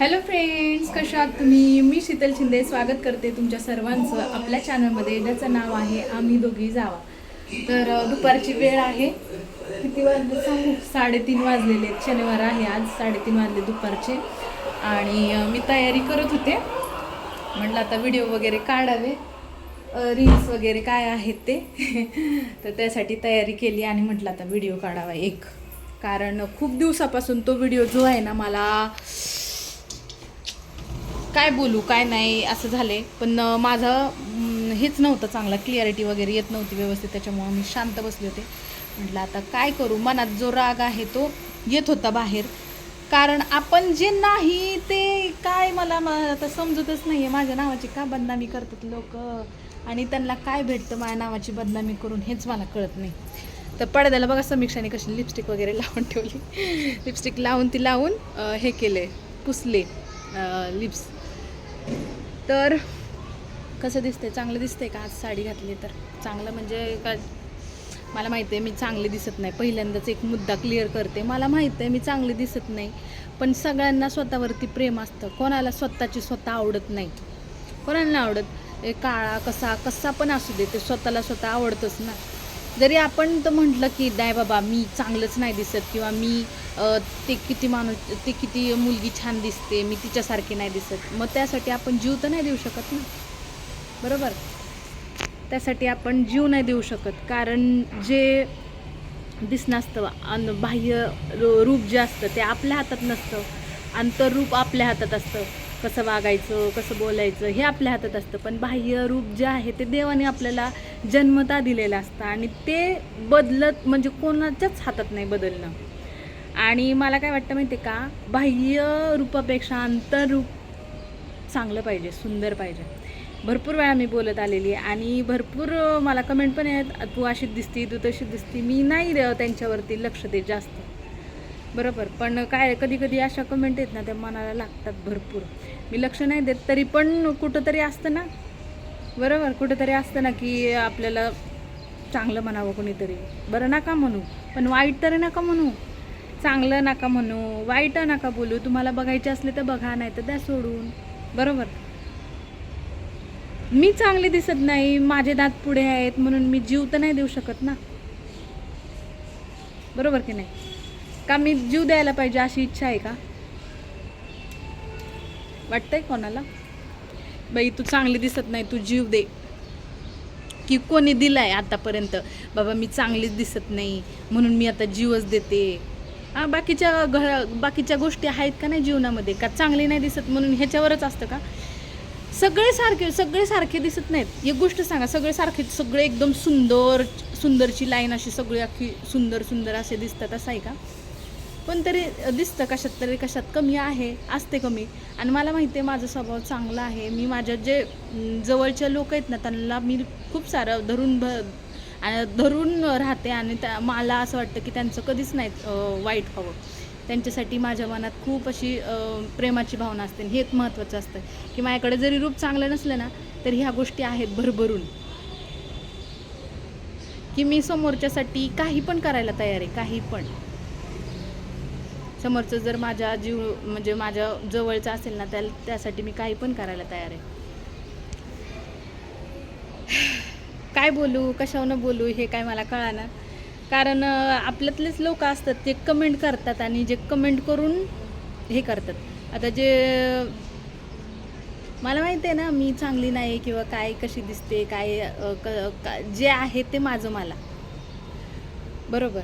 Hello friends कशा आहात तुम्ही? मी शीतल शिंदे स्वागत करते तुमच्या सर्वांचं आपल्या चॅनलमध्ये ज्याचं नाव आहे आम्ही दोघी जावा. तर दुपारची वेळ आहे. किती वाजले सांगू? साडेतीन वाजलेले. आहेत शनिवार आहे आज साडेतीन वाजले दुपारचे. आणि मी तयारी करत होते. म्हटलं आता व्हिडिओ वगैरे काढावे. रील्स वगैरे काय आहेत ते. तर त्यासाठी तयारी केली आणि म्हटलं आता व्हिडिओ काढावा एक. कारण खूप दिवसापासून तो व्हिडिओ जो आहे ना मला काय बोलू काय नाही असं झाले पण माझं हेच नव्हतं चांगलं. क्लिअरिटी वगैरे येत नव्हती व्यवस्थित त्याच्यामुळं मी शांत बसले होते. म्हटलं आता काय करू? मनात जो राग आहे तो येत होता बाहेर. कारण आपण जे नाही ते काय मला म- आता समजतच नाही आहे माझ्या नावाची का बदनामी करतात लोक? आणि त्यांना काय भेटतं माझ्या नावाची बदनामी करून हेच मला कळत नाही. तर पडद्याला बघा समीक्षाने कशी लिपस्टिक वगैरे लावून ठेवली. लिपस्टिक लावून ती लावून हे केले पुसले लिप्स तर कसं दिसते चांगलं दिसते का आज साडी घातली तर? चांगलं म्हणजे का मला माहिती आहे मी चांगली दिसत नाही. पहिल्यांदाच एक मुद्दा क्लिअर करते. मला माहिती आहे मी चांगली दिसत नाही. पण सगळ्यांना स्वतःवरती प्रेम असतं. कोणाला स्वतःची स्वतः आवडत नाही. कोणाला आवडत? ए काळा कसा? कसा पण असू दे ते स्वतःला स्वतः आवडतंच ना. जरी आपण तर म्हटलं की नाही बाबा मी चांगलंच नाही दिसत किंवा मी ते किती माणूस ते किती मुलगी छान दिसते मी तिच्यासारखी नाही दिसत. मग त्यासाठी आपण जीव तर नाही देऊ शकत ना? बरोबर? त्यासाठी आपण जीव नाही देऊ शकत. कारण जे दिसणं असतं बाह्य रूप जे असतं ते आपल्या हातात नसतं. अंतररूप आपल्या हातात असतं. कसं वागायचं कसं बोलायचं हे आपल्या हातात असतं. पण बाह्य रूप जे आहे ते देवाने आपल्याला जन्मता दिलेलं असतं. आणि ते बदलत म्हणजे कोणाच्याच हातात नाही बदलणं. आणि मला काय वाटतं माहिती आहे का? बाह्य रूपापेक्षा अंतररूप चांगलं पाहिजे सुंदर पाहिजे. भरपूर वेळा मी बोलत आलेली आहे आणि भरपूर मला कमेंट पण आहेत तू अशीच दिसती तू तशीच दिसती. मी नाही त्यांच्यावरती लक्ष देत जास्त. बरोबर. पण काय कधी कधी अशा कमेंट आहेत ना त्या मनाला लागतात भरपूर. मी लक्ष नाही देत तरी पण कुठंतरी असतं ना. बरोबर. कुठंतरी असतं ना की आपल्याला चांगलं म्हणावं कोणीतरी. बरं नका म्हणू. पण वाईट तरी नका म्हणू. चांगलं नका म्हणू वाईट नका बोलू. तुम्हाला बघायचे असले तर बघा नाही तर द्या सोडून. बरोबर? मी चांगली दिसत नाही माझे दात पुढे आहेत म्हणून मी जीव तर नाही देऊ शकत ना? बरोबर की नाही? का मी जीव द्यायला पाहिजे अशी इच्छा आहे का? वाटतंय कोणाला? बाई तू चांगली दिसत नाही तू जीव दे. की कोणी दिलाय आतापर्यंत बाबा मी चांगलीच दिसत नाही म्हणून मी आता जीवच देते. बाकीच्या घ बाकीच्या गोष्टी आहेत का नाही जीवनामध्ये? का चांगली नाही दिसत म्हणून ह्याच्यावरच असतं का? सगळे सारखे सगळे सारखे दिसत नाहीत. एक गोष्ट सांगा सगळे सारखे सगळे एकदम सुंदर सुंदरची लाईन अशी सगळी अख्खी सुंदर सुंदर असे दिसतात असं आहे का? पण तरी दिसतं कशात तरी कशात कमी आहे असते कमी. आणि मला माहिती आहे माझा स्वभाव चांगला आहे. मी माझ्या जे जवळचे लोक आहेत ना त्यांना मी खूप सारं धरून भ आणि धरून राहते आणि त्या मला असं वाटतं की त्यांचं कधीच नाही वाईट व्हावं त्यांच्यासाठी माझ्या मनात खूप अशी प्रेमाची भावना असते आणि हे एक महत्त्वाचं असतं की माझ्याकडे जरी रूप चांगलं नसलं ना तरी ह्या गोष्टी आहेत भरभरून. की मी समोरच्यासाठी काही पण करायला तयार आहे काही पण. समोरचं जर माझ्या जीव म्हणजे माझ्या जवळचं असेल ना त्या त्यासाठी मी काही पण करायला तयार आहे. काय बोलू कशावनं बोलू हे काय मला कळाना कारण आपल्यातलेच लोक असतात ते कमेंट करतात आणि जे कमेंट करून हे करतात. आता जे मला माहिती आहे ना मी चांगली नाही किंवा काय कशी दिसते काय क- का- जे आहे ते माझं मला. बरोबर.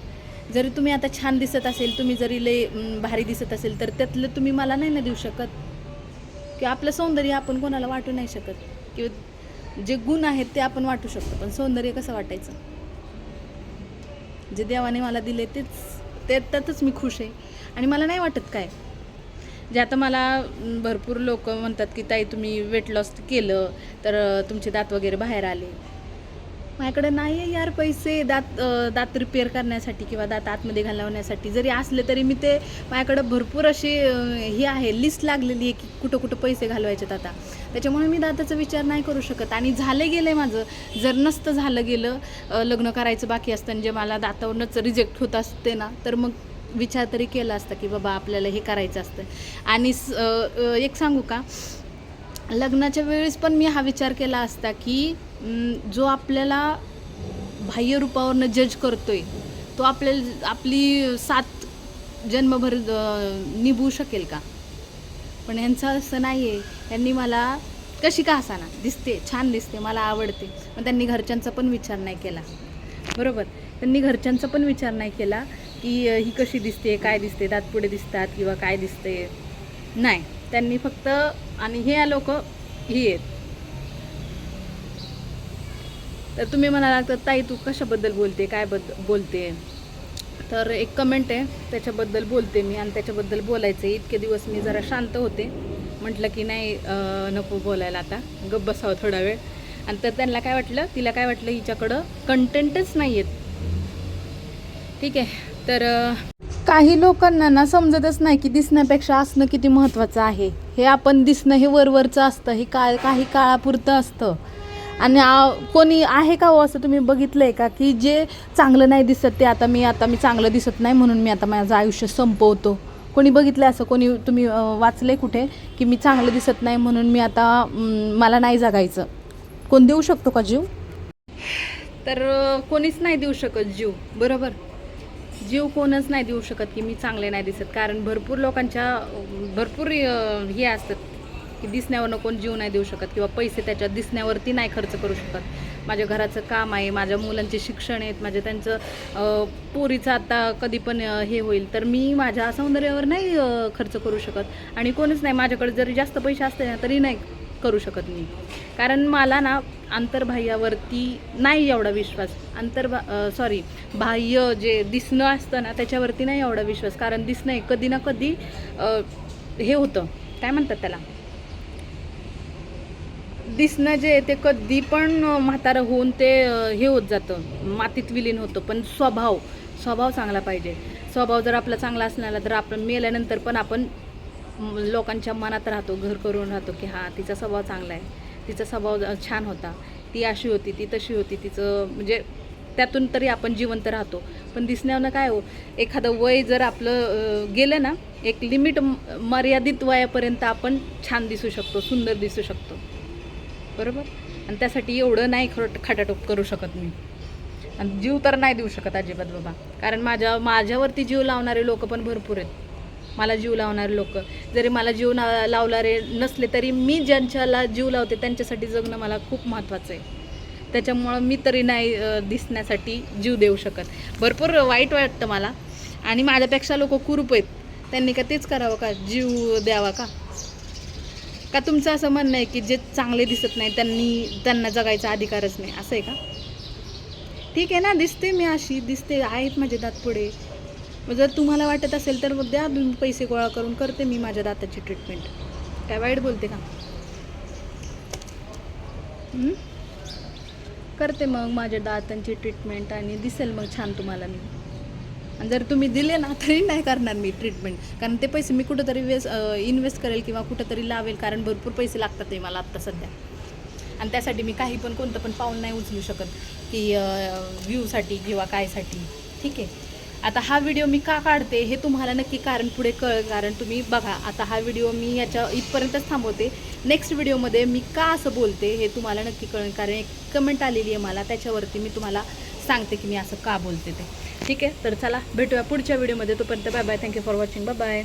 जरी तुम्ही आता छान दिसत असेल तुम्ही जरी लय भारी दिसत असेल तर त्यातलं तुम्ही मला नाही ना देऊ शकत. किंवा आपलं सौंदर्य आपण कोणाला वाटू नाही शकत. किंवा जे गुण आहेत ते आपण वाटू शकतो पण सौंदर्य कसं वाटायचं? जे देवाने मला दिले तेच ते त्यातच मी खुश आहे. आणि मला नाही वाटत काय. जे आता मला भरपूर लोक म्हणतात की ताई तुम्ही वेट लॉस केलं तर तुमचे दात वगैरे बाहेर आले. माझ्याकडे नाही आहे यार पैसे दात दात रिपेअर करण्यासाठी किंवा दात आतमध्ये घालवण्यासाठी. जरी असले तरी मी ते माझ्याकडे भरपूर अशी ही आहे लिस्ट लागलेली आहे की कुठं कुठं पैसे घालवायचेत आता. त्याच्यामुळे मी दाताचा विचार नाही करू शकत. आणि झालं गेलं आहे माझं. जर नसतं झालं गेलं लग्न करायचं बाकी असतं आणि जे मला दातावरूनच रिजेक्ट होत असते ना तर मग विचार तरी केला असता की बाबा आपल्याला हे करायचं असतं. आणि स- एक सांगू का? लग्नाच्या वेळेस पण मी हा विचार केला असता की जो आपल्याला बाह्य रूपावरनं जज करतोय तो आपल्याला आपली सात जन्मभर निभू शकेल का? पण यांचं असं नाही आहे यांनी मला कशी का असाना दिसते छान दिसते मला आवडते. पण त्यांनी घरच्यांचा पण विचार नाही केला. बरोबर? त्यांनी घरच्यांचा पण विचार नाही केला की ही कशी दिसते काय दिसते दात पुढे दिसतात किंवा काय दिसते. नाही. त्यांनी फक्त आणि हे लोक ही आहेत. तर तुम्ही म्हणाला तर ताई तू कशाबद्दल बोलते? काय बद्द बोलते? तर एक कमेंट आहे त्याच्याबद्दल बोलते मी आणि त्याच्याबद्दल बोलायचं आहे इतके दिवस मी जरा शांत होते. म्हटलं की नाही नको बोलायला आता. गप्प बसावं थोडा वेळ. आणि तर त्यांना काय वाटलं? तिला काय वाटलं? हिच्याकडं कंटेंटच नाही आहेत ठीक आहे. तर काही लोकांना ना समजतच नाही की दिसण्यापेक्षा असणं किती महत्त्वाचं आहे. हे आपण दिसणं हे वरवरचं असतं हे काळ काही काळापुरतं असतं. आणि कोणी आहे का हो असं तुम्ही बघितलं आहे का की जे चांगलं नाही दिसत ते आता मी आता मी चांगलं दिसत नाही म्हणून मी आता माझं आयुष्य संपवतो? कोणी बघितलं असं? कोणी तुम्ही अं, वाचलंय कुठे की मी चांगलं दिसत नाही म्हणून मी आता मला नाही जगायचं? कोण देऊ शकतो का जीव? तर कोणीच नाही देऊ शकत जीव. बरोबर? जीव कोणच नाही देऊ शकत की मी चांगले नाही दिसत. कारण भरपूर लोकांच्या भरपूर हे असतात की दिसण्यावरनं कोण जीव नाही देऊ शकत किंवा पैसे त्याच्या दिसण्यावरती नाही खर्च करू शकत. माझ्या घराचं काम आहे माझ्या मुलांचे शिक्षण आहेत माझ्या त्यांचं पोरीचं आता कधी पण हे होईल. तर मी माझ्या सौंदर्यावर नाही खर्च करू शकत. आणि कोणीच नाही. माझ्याकडे जरी जास्त पैसे असते ना तरी नाही. करू शकत नाही. कारण मला ना आंतरबाह्यावरती नाही एवढा विश्वास. आंतरबा सॉरी बाह्य जे दिसणं असतं ना त्याच्यावरती नाही एवढा विश्वास. कारण दिसणं हे कधी ना कधी हे होतं. काय म्हणतात त्याला? दिसणं जे आहे ते कधी पण म्हातारं होऊन ते हे होत जातं. मातीत विलीन होतं. पण स्वभाव स्वभाव चांगला पाहिजे. स्वभाव जर आपला चांगला असणार तर आपण मेल्यानंतर पण आपण लोकांच्या मनात राहतो घर करून राहतो की हां तिचा स्वभाव चांगला आहे. तिचा स्वभाव ज- छान होता. ती अशी होती ती तशी होती. तिचं म्हणजे त्यातून तरी आपण जिवंत राहतो. पण दिसण्यावरनं काय हो एखादं वय जर आपलं गेलं ना एक लिमिट मर्यादित वयापर्यंत आपण छान दिसू शकतो सुंदर दिसू शकतो. बरोबर? आणि त्यासाठी एवढं नाही खर खटाटोप करू शकत मी. आणि जीव तर नाही देऊ शकत अजिबात बाबा. कारण माझ्या माझ्यावरती जीव लावणारे लोक पण भरपूर आहेत. मला जीव लावणारे लोक. जरी मला जीव ना लावणारे नसले तरी मी ज्यांच्याला जीव लावते त्यांच्यासाठी जगणं मला खूप महत्त्वाचं आहे. त्याच्यामुळं मी तरी नाही दिसण्यासाठी जीव देऊ शकत. भरपूर वाईट वाटतं मला. आणि माझ्यापेक्षा लोक कुरूप आहेत. त्यांनी का तेच करावं का? जीव द्यावा का? का तुमचं असं म्हणणं आहे की जे चांगले दिसत नाही त्यांनी त्यांना जगायचा अधिकारच नाही. असं आहे का? ठीक आहे ना दिसते मी अशी दिसते आहेत माझे दात पुढे. मग जर तुम्हाला वाटत असेल तर मग द्या तुम्ही पैसे गोळा करून करते मी माझ्या दाताची ट्रीटमेंट काय वाईट बोलते का? करते मग माझ्या दातांची ट्रीटमेंट आणि दिसेल मग छान तुम्हाला मी. आणि जर तुम्ही दिले ना तरी नाही करणार मी ट्रीटमेंट कारण ते पैसे मी कुठंतरी वेस इन्व्हेस्ट करेल किंवा कुठंतरी लावेल कारण भरपूर पैसे लागतात ते मला आत्ता सध्या. आणि त्यासाठी मी काही पण कोणतं पण पाऊल नाही उचलू शकत की व्ह्यूसाठी किंवा कायसाठी. ठीक आहे? आता हा व्हिडिओ मी का काढते हे तुम्हाला नक्की कारण पुढे कळ कारण तुम्ही बघा आता हा व्हिडिओ मी याच्या इथपर्यंतच थांबवते. नेक्स्ट व्हिडिओमध्ये मी का असं बोलते हे तुम्हाला नक्की कळेल कारण एक कमेंट आलेली आहे मला त्याच्यावरती मी तुम्हाला सांगते की मी असं का बोलते ते. ठीक आहे? तर चला भेटूया पुढच्या व्हिडिओमध्ये तोपर्यंत bye bye thank you for watching bye bye